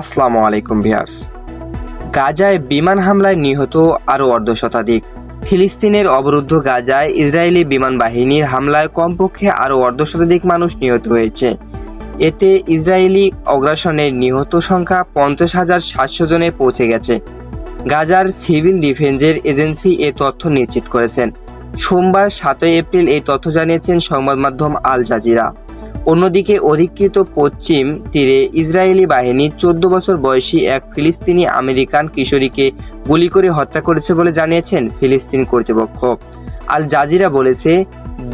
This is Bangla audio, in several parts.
আসসালামু আলাইকুম ভিয়ার্স। গাজায় বিমান হামলায় নিহত আরও অর্ধ শতাধিক ফিলিস্তিনের অবরুদ্ধ গাজায় ইসরায়েলি বিমান বাহিনীর হামলায় কমপক্ষে আরও অর্ধ শতাধিক মানুষ নিহত হয়েছে। এতে ইসরায়েলি অগ্রাসনের নিহত সংখ্যা পঞ্চাশ হাজার সাতশো জনে পৌঁছে গেছে। গাজার সিভিল ডিফেন্সের এজেন্সি এ তথ্য নিশ্চিত করেছেন। সোমবার সাতই এপ্রিল এই তথ্য জানিয়েছেন সংবাদ মাধ্যম আল জাজিরা। অন্যদিকে অধিকৃত পশ্চিম তীরে ইসরায়েলি বাহিনী চোদ্দ বছর বয়সী এক ফিলিস্তিনি আমেরিকান কিশোরীকে গুলি করে হত্যা করেছে বলে জানিয়েছেন ফিলিস্তিন কর্তৃপক্ষ। আল জাজিরা বলেছে,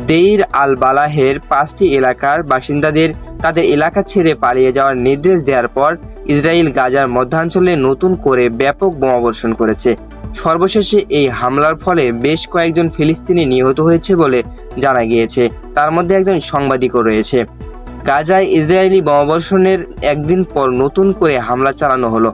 দেইর আল বালাহের পাঁচটি এলাকার বাসিন্দাদের তাদের এলাকা ছেড়ে পালিয়ে যাওয়ার নির্দেশ দেওয়ার পর ইসরায়েল গাজার মধ্যাঞ্চলে নতুন করে ব্যাপক বোমাবর্ষণ করেছে। সর্বশেষে এই হামলার ফলে বেশ কয়েকজন ফিলিস্তিনি নিহত হয়েছে বলে জানা গিয়েছে। তার মধ্যে একজন সাংবাদিকও রয়েছে। গাজায় ইসরায়েলি বোমাবর্ষণের একদিন পর নতুন করে হামলা চালানো হলো।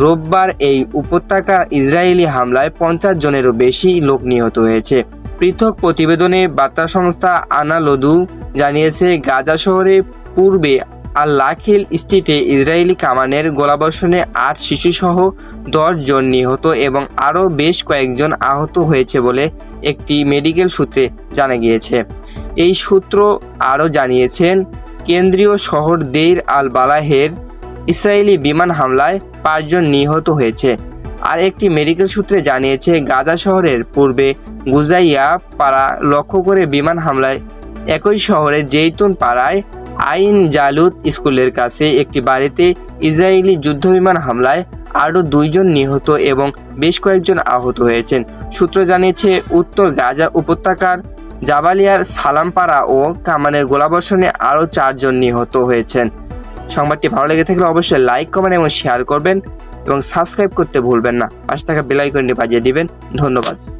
রোববার এই উপত্যকার ইসরায়েলি হামলায় পঞ্চাশ জনেরও বেশি লোক নিহত হয়েছে। পৃথক প্রতিবেদনে বার্তা সংস্থা আনালোদু জানিয়েছে, গাজা শহরে পূর্বে আল লাখিল স্ট্রিটে ইসরায়েলি কামানের গোলাবর্ষণে আট শিশুসহ দশ জন নিহত এবং আরও বেশ কয়েকজন আহত হয়েছে বলে একটি মেডিকেল সূত্রে জানা গিয়েছে। এই সূত্র আরও জানিয়েছেন, কেন্দ্রীয় শহর দেইর আল বালাহের ইসরায়েলি বিমান হামলায় পাঁচজন নিহত হয়েছে। আর একটি মেডিকেল সূত্রে জানিয়েছে, গাজা শহরের পূর্বে গুজাইয়া পাড়া লক্ষ্য করে বিমান হামলায় একই শহরে জেইতুন পাড়ায় আইন জালুদ স্কুলের কাছে একটি বাড়িতে ইসরায়েলি যুদ্ধবিমান হামলায় আরও দুইজন নিহত এবং বেশ কয়েকজন আহত হয়েছেন। সূত্র জানিয়েছে, উত্তর গাজা উপত্যকার জাবালিয়ার সালামপাড়া ও কামানের গোলাবর্ষণে আরও চারজন নিহত হয়েছেন। সংবাদটি ভালো লেগে থাকলে অবশ্যই লাইক, কমেন্ট এবং শেয়ার করবেন এবং সাবস্ক্রাইব করতে ভুলবেন না। পাশে থাকা বেলাইকনটি বাজিয়ে দিবেন। ধন্যবাদ।